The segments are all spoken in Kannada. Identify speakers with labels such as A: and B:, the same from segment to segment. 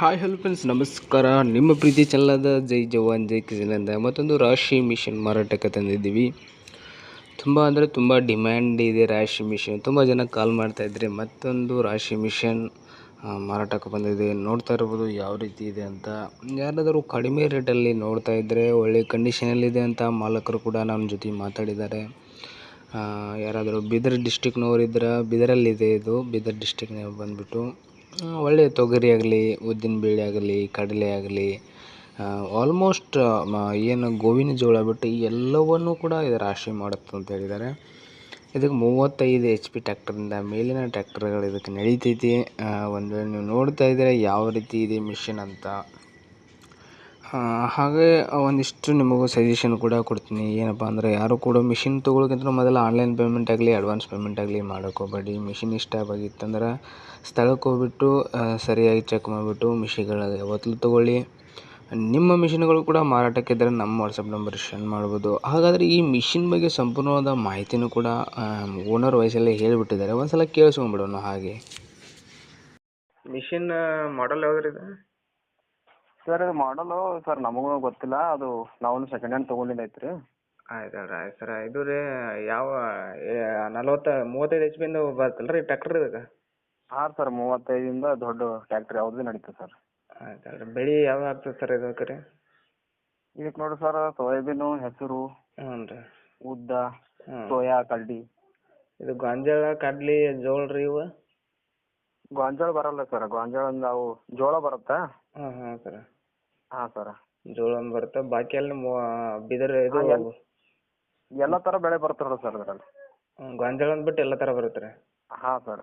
A: ಹಾಯ್ ಹಲೋ ಫ್ರೆಂಡ್ಸ್ ನಮಸ್ಕಾರ. ನಿಮ್ಮ ಪ್ರೀತಿ ಚೆಲ್ಲದ ಜೈ ಜವಾನ್, ಜೈ ಕಿಸನಿಂದ. ಮತ್ತೊಂದು ರಾಶಿ ಮಿಷನ್ ಮಾರಾಟಕ್ಕೆ ತಂದಿದ್ದೀವಿ. ತುಂಬ ಅಂದರೆ ತುಂಬ ಡಿಮ್ಯಾಂಡ್ ಇದೆ ರಾಶಿ ಮಿಷನ್. ತುಂಬ ಜನ ಕಾಲ್ ಮಾಡ್ತಾಯಿದ್ರೆ ಮತ್ತೊಂದು ರಾಶಿ ಮಿಷನ್ ಮಾರಾಟಕ್ಕೆ ಬಂದಿದೆ. ನೋಡ್ತಾ ಇರ್ಬೋದು ಯಾವ ರೀತಿ ಇದೆ ಅಂತ. ಯಾರಾದರೂ ಕಡಿಮೆ ರೇಟಲ್ಲಿ ನೋಡ್ತಾ ಇದ್ದರೆ ಒಳ್ಳೆ ಕಂಡೀಷನಲ್ಲಿದೆ ಅಂತ ಮಾಲಕರು ಕೂಡ ನಮ್ಮ ಜೊತೆ ಮಾತಾಡಿದ್ದಾರೆ. ಯಾರಾದರೂ ಬೀದರ್ ಡಿಸ್ಟಿಕ್ನವರಿದ್ರೆ ಬೀದರಲ್ಲಿದೆ ಇದು. ಬೀದರ್ ಡಿಸ್ಟಿಕ್ನಾಗ ಬಂದುಬಿಟ್ಟು ಒಳ್ಳೆಯ ತೊಗರಿ ಆಗಲಿ, ಉದ್ದಿನ ಬೇಳೆ ಆಗಲಿ, ಕಡಲೆ ಆಗಲಿ ಆಲ್ಮೋಸ್ಟ್ ಏನು ಗೋವಿನ ಜೋಳ ಬಿಟ್ಟು ಈ ಎಲ್ಲವನ್ನೂ ಕೂಡ ಇದು ರಾಶಿ ಮಾಡುತ್ತೆ ಅಂತ ಹೇಳಿದ್ದಾರೆ. ಇದಕ್ಕೆ ಮೂವತ್ತೈದು ಎಚ್ ಪಿ ಟ್ಯಾಕ್ಟರಿಂದ ಮೇಲಿನ ಟ್ಯಾಕ್ಟರ್ಗಳು ಇದಕ್ಕೆ ನಡೀತೈತಿ. ಒಂದು ವೇಳೆ ನೀವು ನೋಡ್ತಾ ಇದ್ದರೆ ಯಾವ ರೀತಿ ಇದೆ ಮಿಷಿನ್ ಅಂತ. ಹಾಗೆ ಒಂದಿಷ್ಟು ನಿಮಗೂ ಸಜೆಷನ್ ಕೂಡ ಕೊಡ್ತೀನಿ. ಏನಪ್ಪ ಅಂದರೆ ಯಾರು ಕೂಡ ಮಿಷಿನ್ ತೊಗೊಳ್ಳೋಕ್ಕಿಂತ ಮೊದಲು ಆನ್ಲೈನ್ ಪೇಮೆಂಟ್ ಆಗಲಿ ಅಡ್ವಾನ್ಸ್ ಪೇಮೆಂಟ್ ಆಗಲಿ ಮಾಡೋಕ್ಕೆ ಮಿಷಿನ್ ಇಷ್ಟ ಆಗಿತ್ತಂದ್ರೆ ಸ್ಥಳಕ್ಕೆ ಹೋಗ್ಬಿಟ್ಟು ಸರಿಯಾಗಿ ಚೆಕ್ ಮಾಡಿಬಿಟ್ಟು ಮಿಷಿನ್ಗಳು ಯಾವತ್ತೂ ತೊಗೊಳ್ಳಿ. ನಿಮ್ಮ ಮಿಷಿನ್ಗಳು ಕೂಡ ಮಾರಾಟಕ್ಕಿದ್ದರೆ ನಮ್ಮ ವಾಟ್ಸಪ್ ನಂಬರ್ ಶೇರ್ ಮಾಡ್ಬೋದು. ಹಾಗಾದರೆ ಈ ಮಿಷಿನ್ ಬಗ್ಗೆ ಸಂಪೂರ್ಣವಾದ ಮಾಹಿತಿನೂ ಕೂಡ ಓನರ್ ವಯಸ್ಸಲ್ಲೇ ಹೇಳಿಬಿಟ್ಟಿದ್ದಾರೆ. ಒಂದ್ಸಲ ಕೇಳಿಸ್ಕೊಂಡ್ಬಿಡೋಣ ಹಾಗೆ. ಮಿಷಿನ್ ಮಾಡಲ್ ಯಾವ್ದು
B: ಸರ್ ಇದು ಮಾಡಲು ಸರ್ ನಮಗೂ ಗೊತ್ತಿಲ್ಲ. ಅದು ನಾವು ಸೆಕೆಂಡ್ ಹ್ಯಾಂಡ್ ತೊಗೊಂಡಿದ್ದು ಐತ್ರಿ.
A: ಆಯ್ತು ಅಲ್ರಿ ಆಯ್ತು ಸರ್. ಇದು ರೀ ಯಾವ ನಲ್ವತ್ತು ಮೂವತ್ತೈದು ಎಚ್ ಪಿಯಿಂದ ಬರ್ತಲ್ಲ ರೀ ಟ್ಯಾಕ್ಟ್ರ್ ಇದಕ್ಕೆ
B: ಹಾಂ ಸರ್ ಮೂವತ್ತೈದಿಂದ ದೊಡ್ಡ ಟ್ಯಾಕ್ಟ್ರಿ ಯಾವ್ದು ನಡೀತದೆ ಸರ್.
A: ಆಯ್ತು ಅಲ್ರಿ ಬೆಳೆ ಯಾವ ಆಗ್ತದೆ ಸರ್ ಇದಕ್ಕೆ ರೀ
B: ಇದಕ್ಕೆ ನೋಡ್ರಿ ಸರ್ ಸೋಯಾಬೀನು ಹೆಸರು
A: ಹ್ಞೂ ರೀ.
B: ಉದ್ದ ಸೋಯಾ ಕಡ್ಡಿ.
A: ಇದು ಗೊಂಜಾಳ ಕಡ್ಲಿ ಜೋಳ ರೀ ಇವು?
B: ಗೋಂಜಾಳ ಬರಲ್ಲ ಸರ್ ಗೋಂಜಾಳ ನಾವು ಜೋಳ ಬರುತ್ತಾ?
A: ಹಾಂ ಹಾಂ ಸರ್.
B: ಹಾಂ ಸರ್
A: ಜೋಳ ಒಂದ್ ಬರುತ್ತೆ. ಬಾಕಿ ಎಲ್ಲ ನಿಮ್ಮ ಬಿದರ್ ಇದು
B: ಎಲ್ಲಾ ಎಲ್ಲ- ಎಲ್ಲ ಥರ ಬೆಳೆ ಬರುತ್ತೆ ಸರ್ ಅದರಲ್ಲಿ
A: ಹ್ಮ್, ಗೊಂಜಾಳ ಒಂದು ಬಿಟ್ಟು ಎಲ್ಲ ತರ ಬರುತ್ತೆ ರೀ.
B: ಹಾ ಸರ್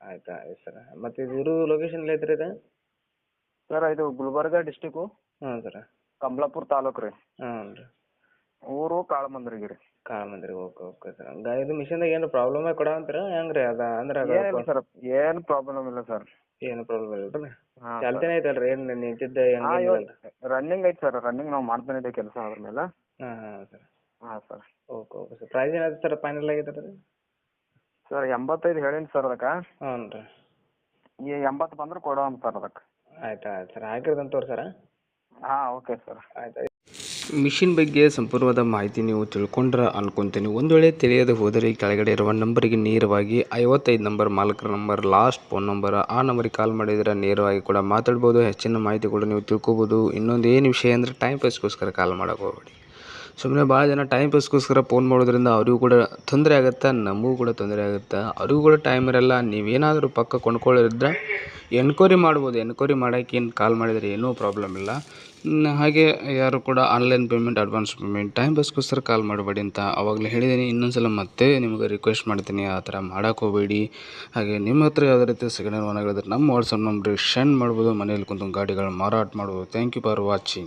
A: ಆಯ್ತು ಆಯ್ತು ಸರ್ ಮತ್ತು ಇದು ಇರೋ ಲೊಕೇಶನ್ ಎಲ್ಲಿ ಐತ್ರಿ ಇದು?
B: ಸರ್ ಇದು ಗುಲ್ಬರ್ಗ ಡಿಸ್ಟಿಕು
A: ಹ್ಞೂ ಸರ್
B: ಕಮಲಾಪುರ ತಾಲೂಕ್ ರೀ.
A: ಹ್ಞೂ ರೀ.
B: ಊರು ಕಾಳಮಂದ್ರಿಗೆ ರೀ
A: ಕಾಳ ಮಂದಿರ ಓಕೆ ಓಕೆ ಸರ್ ಹಂಗ ಇದು ಮಿಷನ್ದಾಗ ಏನು ಪ್ರಾಬ್ಲಮ್ ಕೊಡ ಅಂತೀರ ಹೆಂಗೆ ರೀ ಅದ ಅಂದ್ರೆ ಅದು
B: ಸರ್ ಏನು ಪ್ರಾಬ್ಲಮ್ ಇಲ್ಲ ಸರ್
A: ಏನು ಪ್ರಾಬ್ಲಮ್ ಇಲ್ಲ ರೀ
B: ಹಾಂ
A: ಚಾಲ್ತಿನೇ ಐತಲ್ರಿ ಏನು ನಿಂತಿದ್ದ
B: ರನ್ನಿಂಗ್ ಐತೆ ಸರ್ ರನ್ನಿಂಗ್ ನಾವು ಮಾಡ್ತಾನೆ ಇದ್ದೀವಿ ಕೆಲಸ ಅದ್ರ ಮೇಲೆ
A: ಹಾಂ ಹಾಂ ಸರ್.
B: ಹಾಂ sir.
A: Okay okay sir. Price ಏನಾಯ್ತು ಸರ್ ಫೈನಲ್ ಆಗೈತೆ ರೀ
B: ಸರ್ ಎಂಬತ್ತೈದು ಹೇಳೀನಿ ಸರ್ ಅದಕ್ಕೆ.
A: ಹ್ಞೂ ರೀ.
B: ಈ ಎಂಬತ್ತು ಬಂದ್ರೆ ಕೊಡೋ ಸರ್ ಅದಕ್ಕೆ.
A: ಆಯ್ತು ಆಯ್ತು ಸರ್ ಹಾಕಿರ್ದಂತ ತೋರಿ ಸರ್
B: ಹಾಂ ಓಕೆ ಸರ್
A: ಆಯ್ತು. ಮಿಷಿನ್ ಬಗ್ಗೆ ಸಂಪೂರ್ಣವಾದ ಮಾಹಿತಿ ನೀವು ತಿಳ್ಕೊಂಡ್ರೆ ಅನ್ಕೊಂತೀನಿ. ಒಂದು ವೇಳೆ ತಿಳಿಯದೆ ಹೋದರೆ ಕೆಳಗಡೆ ಇರುವ ನಂಬರಿಗೆ ನೇರವಾಗಿ ಐವತ್ತೈದು ನಂಬರ್ ಮಾಲಕರ ನಂಬರ್, ಲಾಸ್ಟ್ ಫೋನ್ ನಂಬರ್, ಆ ನಂಬರಿಗೆ ಕಾಲ್ ಮಾಡಿದರೆ ನೇರವಾಗಿ ಕೂಡ ಮಾತಾಡ್ಬೋದು. ಹೆಚ್ಚಿನ ಮಾಹಿತಿ ಕೂಡ ನೀವು ತಿಳ್ಕೊಬೋದು. ಇನ್ನೊಂದು ಏನು ವಿಷಯ ಅಂದರೆ ಟೈಮ್ ಪಾಸ್ಗೋಸ್ಕರ ಕಾಲ್ ಮಾಡೋಕೆ ಹೋಗಬೇಡಿ. ಸುಮ್ಮನೆ ಭಾಳ ಜನ ಟೈಮ್ ಪಾಸ್ಗೋಸ್ಕರ ಫೋನ್ ಮಾಡೋದ್ರಿಂದ ಅವರಿಗೂ ಕೂಡ ತೊಂದರೆ ಆಗುತ್ತೆ? ನಮಗೂ ಕೂಡ ತೊಂದರೆ ಆಗುತ್ತೆ? ಅವ್ರಿಗೂ ಕೂಡ ಟೈಮ್ ಇರಲ್ಲ. ನೀವೇನಾದರೂ ಪಕ್ಕ ಕೊಂಡ್ಕೊಳ್ಳೋರಿದ್ರೆ ಎನ್ಕ್ವೈರಿ ಮಾಡ್ಬೋದು. ಎನ್ಕ್ವೈರಿ ಮಾಡೋಕೆ ಏನು ಕಾಲ್ ಮಾಡಿದರೆ ಏನೂ ಪ್ರಾಬ್ಲಮ್ ಇಲ್ಲ. ಹಾಗೆ ಯಾರು ಕೂಡ online payment, advance payment, time ಪಾಸ್ಗೋಸ್ಕರ call ಮಾಡಬೇಡಿ ಅಂತ ಆವಾಗಲೇ ಹೇಳಿದ್ದೀನಿ. ಇನ್ನೊಂದು ಸಲ ಮತ್ತೆ ನಿಮಗೆ ರಿಕ್ವೆಸ್ಟ್ ಮಾಡ್ತೀನಿ, ಆ ಥರ ಮಾಡೋಕ್ಕೆ ಹೋಗಬೇಡಿ. ಹಾಗೆ ನಿಮ್ಮ ಹತ್ರ ಯಾವುದೇ ರೀತಿ ಸೆಕೆಂಡ್ ಹ್ಯಾಂಡ್ ವಾಹನಗಳಿದ್ರೆ ನಮ್ಮ ವಾಟ್ಸಪ್ ನಂಬರಿಗೆ ಸೆಂಡ್ ಮಾಡ್ಬೋದು. ಮನೇಲಿ ಕುಂತು ಗಾಡಿಗಳು ಮಾರಾಟ ಮಾಡ್ಬೋದು. Thank you for watching.